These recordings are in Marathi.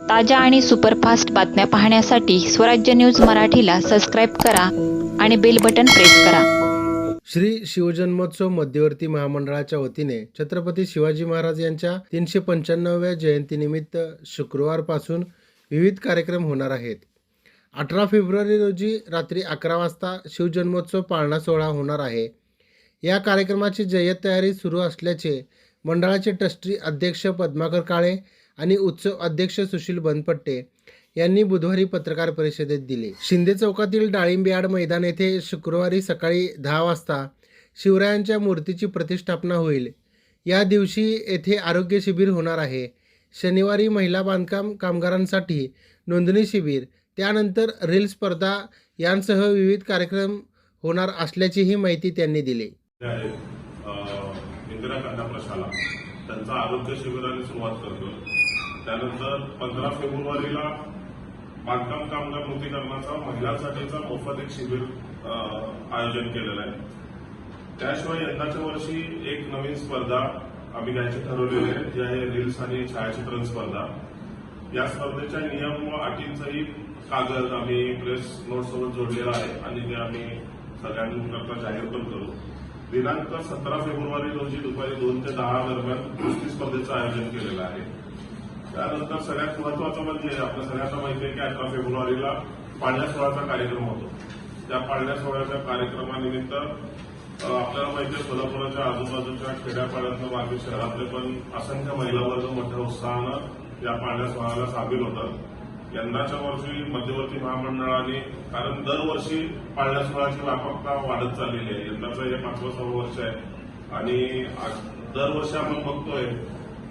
ताज्या आणि सुपरफास्ट बातम्या पाहण्यासाठी स्वराज्य न्यूज मराठीला सबस्क्राईब करा आणि बेल बटन प्रेस करा. श्री शिवजन्मोत्सव मध्यवर्ती महामंडळाच्या वतीने छत्रपती शिवाजी महाराज यांच्या तीनशे पंच्याण्णव्या जयंतीनिमित्त शुक्रवारपासून विविध कार्यक्रम होणार आहेत. अठरा फेब्रुवारी रोजी रात्री अकरा वाजता शिवजन्मोत्सव पाळणा सोहळा होणार आहे. या कार्यक्रमाची जय्यत तयारी सुरू असल्याचे मंडळाचे ट्रस्टी अध्यक्ष पद्माकर काळे आणि उत्सव अध्यक्ष सुशील बनपट्टे यांनी बुधवारी पत्रकार परिषदेत दिले. शिंदे चौकातील डाळिंब मैदान येथे शुक्रवारी सकाळी दहा वाजता शिवरायांच्या मूर्तीची प्रतिष्ठापना होईल. या दिवशी येथे आरोग्य शिबिर होणार आहे. शनिवारी महिला बांधकाम कामगारांसाठी नोंदणी शिबिर त्यानंतर रील स्पर्धा यांसह विविध कार्यक्रम होणार असल्याचीही माहिती त्यांनी दिली. इंदिरा कन्या प्रशाला आरोग्य शिबिराने सुरुवात करतो त्यानंतर पंधरा फेब्रुवारीला बांधकाम कामगार नूतनीकरणाचा महिलांसाठीचा मोफत एक शिबिर आयोजन केलेलं आहे. त्याशिवाय यंदाच्या वर्षी एक नवीन स्पर्धा आम्ही घ्यायची ठरवलेली आहे जी आहे रील्स आणि छायाचित्रण स्पर्धा. या स्पर्धेच्या नियम व अटींचाही कागद आम्ही प्रेस नोटसोबत जोडलेला आहे आणि ते आम्ही सगळ्यांकरता जाहीर पण करू. दिनांक सतरा फेब्रुवारी रोजी दुपारी दोन ते दहा दरम्यान कुस्ती स्पर्धेचं आयोजन केलेलं आहे. त्यानंतर सगळ्यात महत्वाचं म्हणजे आपल्या सगळ्यांना माहिती आहे की अठरा फेब्रुवारीला पाळण्या सोहळ्याचा कार्यक्रम होतो. त्या पाळण्या सोहळ्याच्या कार्यक्रमानिमित्त आपल्याला माहिती आहे सोलापुराच्या आजूबाजूच्या खेड्यापाड्यातलं बाकी शहरातले पण असंख्य महिला वर्ग मोठ्या उत्साहानं या पाळण्या सोहळ्याला सामील होतात. यंदाच्या वर्षी मध्यवर्ती महामंडळाने कारण दरवर्षी पाळण्या सोहळ्याची व्यापकता वाढत चाललेली आहे. यंदाचं हे पाचवं सहा वर्ष आहे. आणि दरवर्षी आपण बघतोय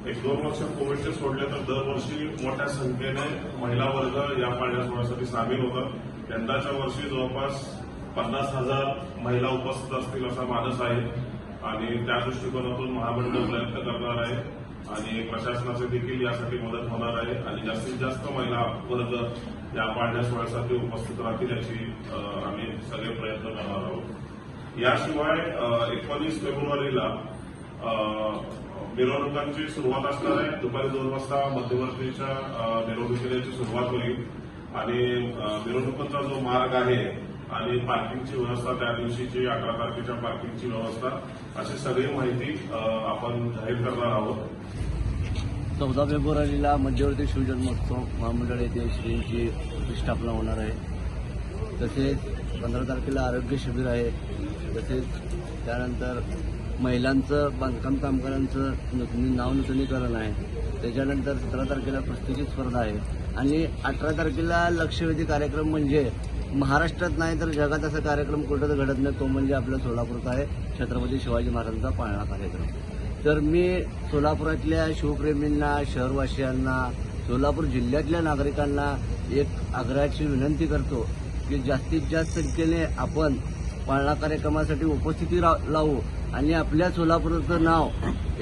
एक दोन वर्ष कोविडचे सोडले तर दरवर्षी मोठ्या संख्येने महिला वर्ग या पाळण्या सोहळ्यासाठी सामील होतात. यंदाच्या वर्षी जवळपास पन्नास हजार महिला उपस्थित असतील असा मानस आहे. आणि त्या दृष्टिकोनातून महामंडळ प्रयत्न करणार आहे. आणि प्रशासनाचे देखील यासाठी मदत होणार आहे. आणि जास्तीत जास्त महिला वर्ग या पाळण्या सोहळ्यासाठी उपस्थित राहतील याची आम्ही सगळे प्रयत्न करणार आहोत. याशिवाय एकोणीस फेब्रुवारीला मिरवणुकांची सुरुवात असणार आहे. दुपारी दोन वाजता मध्यवर्तीच्या मिरवणुकीची सुरुवात होईल. आणि मिरवणुकांचा जो मार्ग आहे आणि पार्किंगची व्यवस्था त्या दिवशीची अकरा तारखेच्या पार्किंगची व्यवस्था अशी सगळी माहिती आपण जाहीर करणार आहोत. चौदा फेब्रुवारीला मध्यवर्ती शिवजन्मोत्सव महामंडळ येथे श्रींची प्रतिष्ठापना होणार आहे. तसेच पंधरा तारखेला आरोग्य शिबिर आहे. तसेच त्यानंतर महिलांचं बांधकाम कामगारांचं नूतनी आहे. त्याच्यानंतर सतरा तारखेला कुस्तीची स्पर्धा आहे. आणि अठरा तारखेला लक्षवेधी कार्यक्रम म्हणजे महाराष्ट्रात नाही तर जगात असा कार्यक्रम कुठंच घडत नाही तो म्हणजे आपल्या सोलापूरचा आहे. छत्रपती शिवाजी महाराजांचा पाळणा कार्यक्रम. तर मी सोलापुरातल्या शिवप्रेमींना शहरवासियांना सोलापूर जिल्ह्यातल्या नागरिकांना एक आग्रहाची विनंती करतो की जास्तीत जास्त संख्येने आपण पाळणा कार्यक्रमासाठी उपस्थिती रा- लावू. आणि आपल्या सोलापूरचं नाव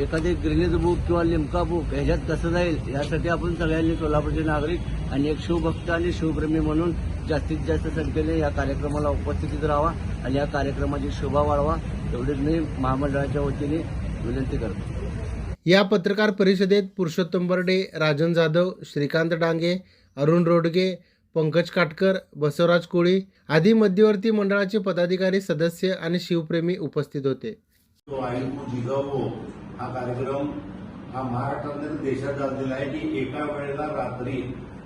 एखादी ग्रेनेज बुक किंवा लिमका बुक ह्याच्यात कसं जाईल? यासाठी आपण सगळ्यांनी सोलापूरचे नागरिक आणि एक शिवभक्त आणि शिवप्रेमी म्हणून जास्तीत जास्त संख्येने या कार्यक्रमाला उपस्थितीत राहावा आणि या कार्यक्रमाची शोभा वाढवा. एवढीच मी महामंडळाच्या वतीने विनंती करतो. या पत्रकार परिषदेत पुरुषोत्तम बर्डे राजन जाधव श्रीकांत डांगे अरुण रोडगे पंकज काटकर बसवराज कोळी आदी मध्यवर्ती मंडळाचे पदाधिकारी सदस्य आणि शिवप्रेमी उपस्थित होते. तो आई को जिजाऊ. हा कार्यक्रम हा महाराष्ट्रात देशात गाजलेला आहे की एका वेळेला रात्री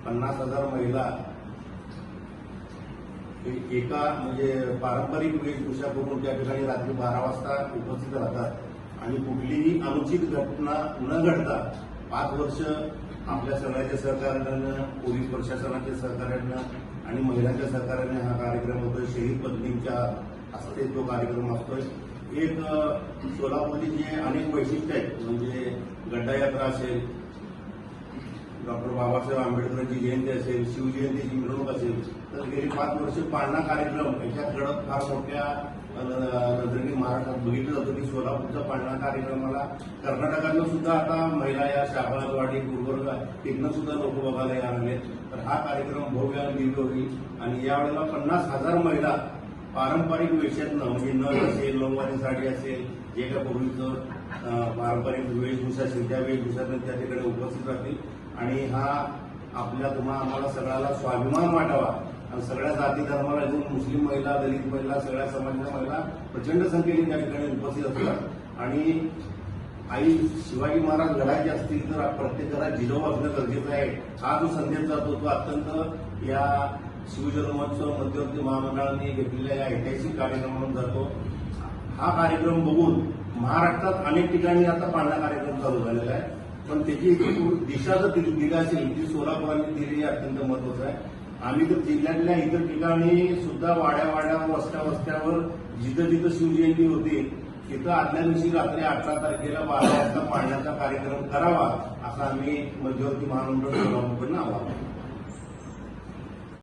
पन्नास हजार महिला. एका म्हणजे पारंपरिक वेशभूषा करून त्या ठिकाणी रात्री बारा वाजता उपस्थित राहतात. आणि कुठलीही अनुचित घटना न घडता पाच वर्ष आपल्या सगळ्याच्या सहकार्यानं पोलीस प्रशासनाच्या सहकार्यानं आणि महिलांच्या सहकार्याने हा कार्यक्रम होतोय. शहीद पत्नींच्या हस्ते तो कार्यक्रम असतोय. एक सोलापूरची जे अनेक वैशिष्ट्य आहेत म्हणजे गड्डा यात्रा असेल डॉक्टर बाबासाहेब आंबेडकरांची जयंती असेल शिवजयंतीची मिरवणूक असेल तर गेली पाच वर्ष पाळणा कार्यक्रम याच्यात घडत फार मोठ्या नजरेने महाराष्ट्रात बघितलं जातं की सोलापूरचा पाळणा कार्यक्रमाला कर्नाटकातनं सुद्धा आता महिला या शाहबाजवाडी गुलबर्गा तिथनं सुद्धा लोक बघायला यायला तर हा कार्यक्रम भव्य आणि दिव्य होईल. आणि यावेळेला पन्नास हजार महिला पारंपरिक वेशातनं म्हणजे नथ असेल नऊवारी साडी असेल जे काय पूर्वीचं पारंपरिक वेशभूषा असेल त्या वेशभूषातनं त्या ठिकाणी उपस्थित राहतील. आणि हा आपल्या तुम्हा आम्हाला सगळ्याला स्वाभिमान वाटावा. आणि सगळ्या जाती धर्माला घेऊन मुस्लिम महिला दलित महिला सगळ्या समाजाच्या महिला प्रचंड संख्येने त्या ठिकाणी उपस्थित असतात. आणि आई शिवाजी महाराज लढायचे असतील तर प्रत्येक घरात जिजाऊ असणं गरजेचं आहे. हा जो संदेश जातो तो अत्यंत या शिवजन्मोत्सव मध्यवर्ती महामंडळाने घेतलेल्या या ऐतिहासिक म्हणून जातो. हा कार्यक्रम बघून महाराष्ट्रात अनेक ठिकाणी आता पाळणा कार्यक्रम चालू झालेला आहे. पण त्याची दिशा जर दिली दिली असेल ती सोलापुरांनी दिली अत्यंत महत्वाचं आहे. आम्ही तर जिल्ह्यातल्या इतर ठिकाणी सुद्धा वाड्या वाड्या वस्त्या वस्त्यावर जिथं जिथं शिवजयंती होती तिथं आदल्या दिवशी रात्री अठरा तारखेला बारा वाजता पाळण्याचा कार्यक्रम करावा असा आम्ही मध्यवर्ती महामंडळ सोलापूरकडनं आवाहन